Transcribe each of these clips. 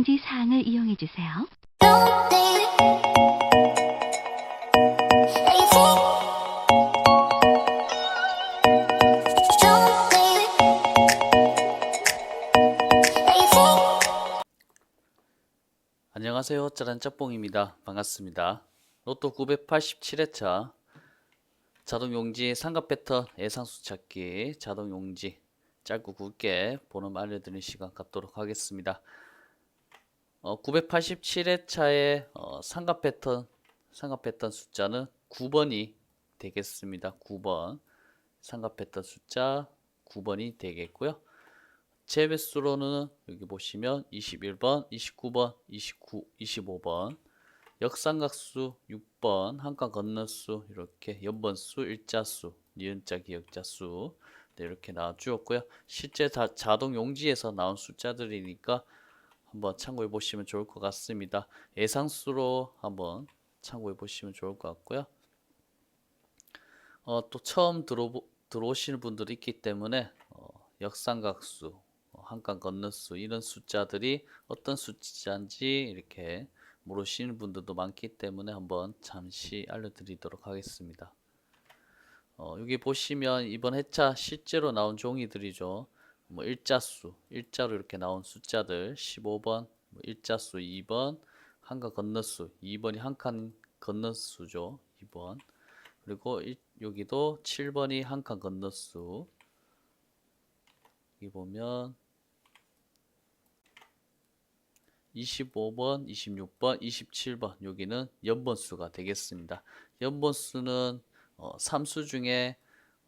공지 사항을 이용해 주세요. 안녕하세요. 짜란 짝뽕입니다. 반갑습니다. 로또 987회차 자동용지 상가 패턴 예상수 찾기 자동용지 짧고 굵게 번호 알려드리는 시간 갖도록 하겠습니다. 어, 987회차의 어, 상가 패턴 상가 패턴 숫자는 9번이 되겠습니다. 9번 상가 패턴 숫자 9번이 되겠고요. 제외수로는 여기 보시면 21번, 29번, 29, 25번 역삼각수 6번, 한칸 건너수 이렇게 연번수, 일자수, 니은자, 기역자수 네, 이렇게 나와 주었고요. 실제 다 자동 용지에서 나온 숫자들이니까 한번 참고해 보시면 좋을 것 같습니다. 예상수로 한번 참고해 보시면 좋을 것 같고요. 어, 또 처음 들어 들어오시는 분들이 있기 때문에 어, 역삼각수, 어, 한칸 건너 수 이런 숫자들이 어떤 숫자인지 이렇게 모르시는 분들도 많기 때문에 한번 잠시 알려드리도록 하겠습니다. 어, 여기 보시면 이번 회차 실제로 나온 종이들이죠. 뭐 일자수, 일자로 이렇게 나온 숫자들 15번, 뭐 일자수 2번, 한칸 건너수 2번이 한 칸 건너수죠. 2번. 그리고 일- 여기도 7번이 한 칸 건너수 여기 보면 25번, 26번, 27번 여기는 연번수가 되겠습니다. 연번수는 어, 3수 중에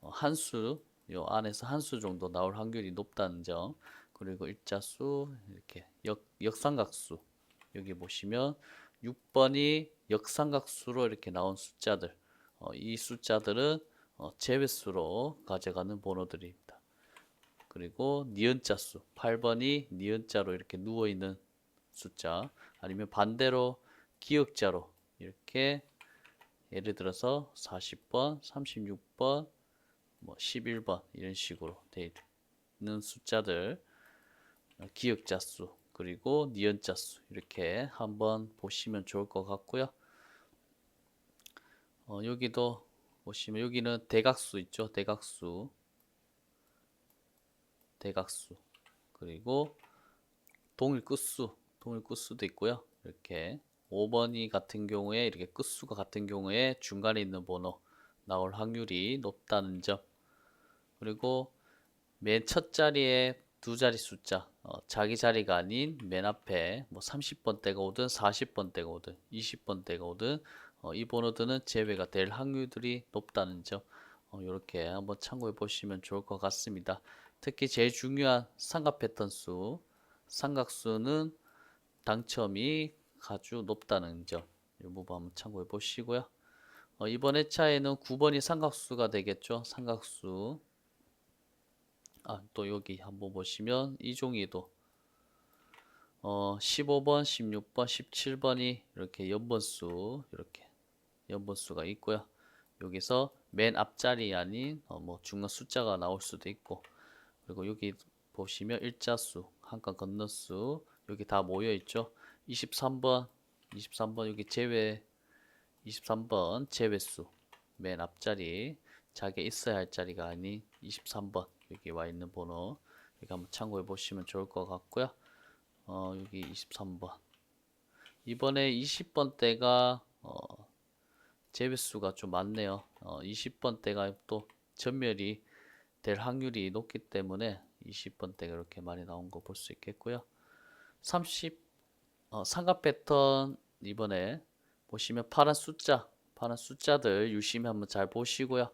어, 한 수, 요 안에서 한 수 정도 나올 확률이 높다는 점. 그리고 일자수 이렇게 역, 역삼각수 여기 보시면 6번이 역삼각수로 이렇게 나온 숫자들 어, 이 숫자들은 어, 제외수로 가져가는 번호들입니다. 그리고 니은자수 8번이 니은자로 이렇게 누워 있는 숫자 아니면 반대로 기역자로 이렇게 예를 들어서 40번, 36번, 뭐 11번 이런 식으로 되어 있는 숫자들 어, 기역자 수 그리고 니은자 수 이렇게 한번 보시면 좋을 것 같고요. 어, 여기도 보시면 여기는 대각수 있죠. 대각수 대각수 그리고 동일 끝수 동일 끝수도 있고요. 이렇게 5번이 같은 경우에 이렇게 끝수가 같은 경우에 중간에 있는 번호 나올 확률이 높다는 점 그리고 맨 첫 자리에 두 자리 숫자 어, 자기 자리가 아닌 맨 앞에 뭐 30번대가 오든 40번대가 오든 20번대가 오든 어, 이 번호들은 제외가 될 확률들이 높다는 점 이렇게 한번 참고해 보시면 좋을 것 같습니다. 특히 제일 중요한 삼각 패턴 수 삼각수는 당첨이 아주 높다는 점, 이 부분 한번 참고해 보시고요. 어, 이번 회차에는 9번이 삼각수가 되겠죠. 삼각수. 아, 또 여기 한번 보시면 이 종이도 어, 15번, 16번, 17번이 이렇게 연번수 이렇게 연번수가 있고요. 여기서 맨 앞자리 아닌 어, 뭐 중간 숫자가 나올 수도 있고 그리고 여기 보시면 일자수, 한칸 건너수 여기 다 모여 있죠. 23번, 23번 여기 제외 23번 제외수 맨 앞자리 자기가 있어야 할 자리가 아닌 23번 여기 와 있는 번호 여기 한번 참고해 보시면 좋을 것 같고요. 어, 여기 23번 이번에 20번 대가 어, 제외수가 좀 많네요. 어, 20번 대가 또 전멸이 될 확률이 높기 때문에 20번 대가 이렇게 많이 나온 거 볼 수 있겠고요. 30 어, 삼각 패턴 이번에 보시면 파란 숫자, 파란 숫자들 유심히 한번 잘 보시고요.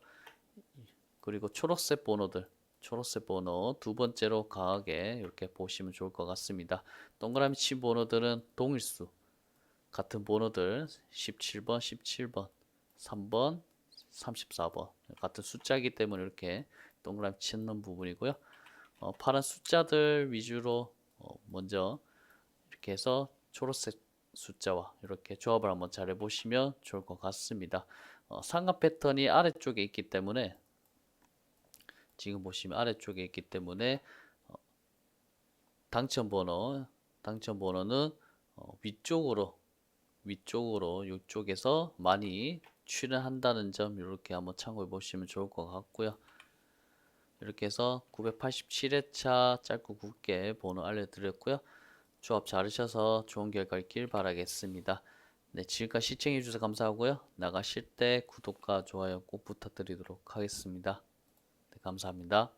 그리고 초록색 번호들, 초록색 번호 두 번째로 강하게 이렇게 보시면 좋을 것 같습니다. 동그라미 친 번호들은 동일수 같은 번호들 17번, 17번, 3번, 34번 같은 숫자이기 때문에 이렇게 동그라미 치는 부분이고요. 어, 파란 숫자들 위주로 어, 먼저 이렇게 해서 초록색 숫자와 이렇게 조합을 한번 잘 해보시면 좋을 것 같습니다. 어, 삼각 패턴이 아래쪽에 있기 때문에 지금 보시면 아래쪽에 있기 때문에 어, 당첨 번호 당첨 번호는 어, 위쪽으로 위쪽으로 이쪽에서 많이 출연한다는 점 이렇게 한번 참고해 보시면 좋을 것 같고요. 이렇게 해서 987회차 짧고 굵게 번호 알려드렸고요. 조합 잘하셔서 좋은 결과 있길 바라겠습니다. 네, 지금까지 시청해 주셔서 감사하고요. 나가실 때 구독과 좋아요 꼭 부탁드리도록 하겠습니다. 네, 감사합니다.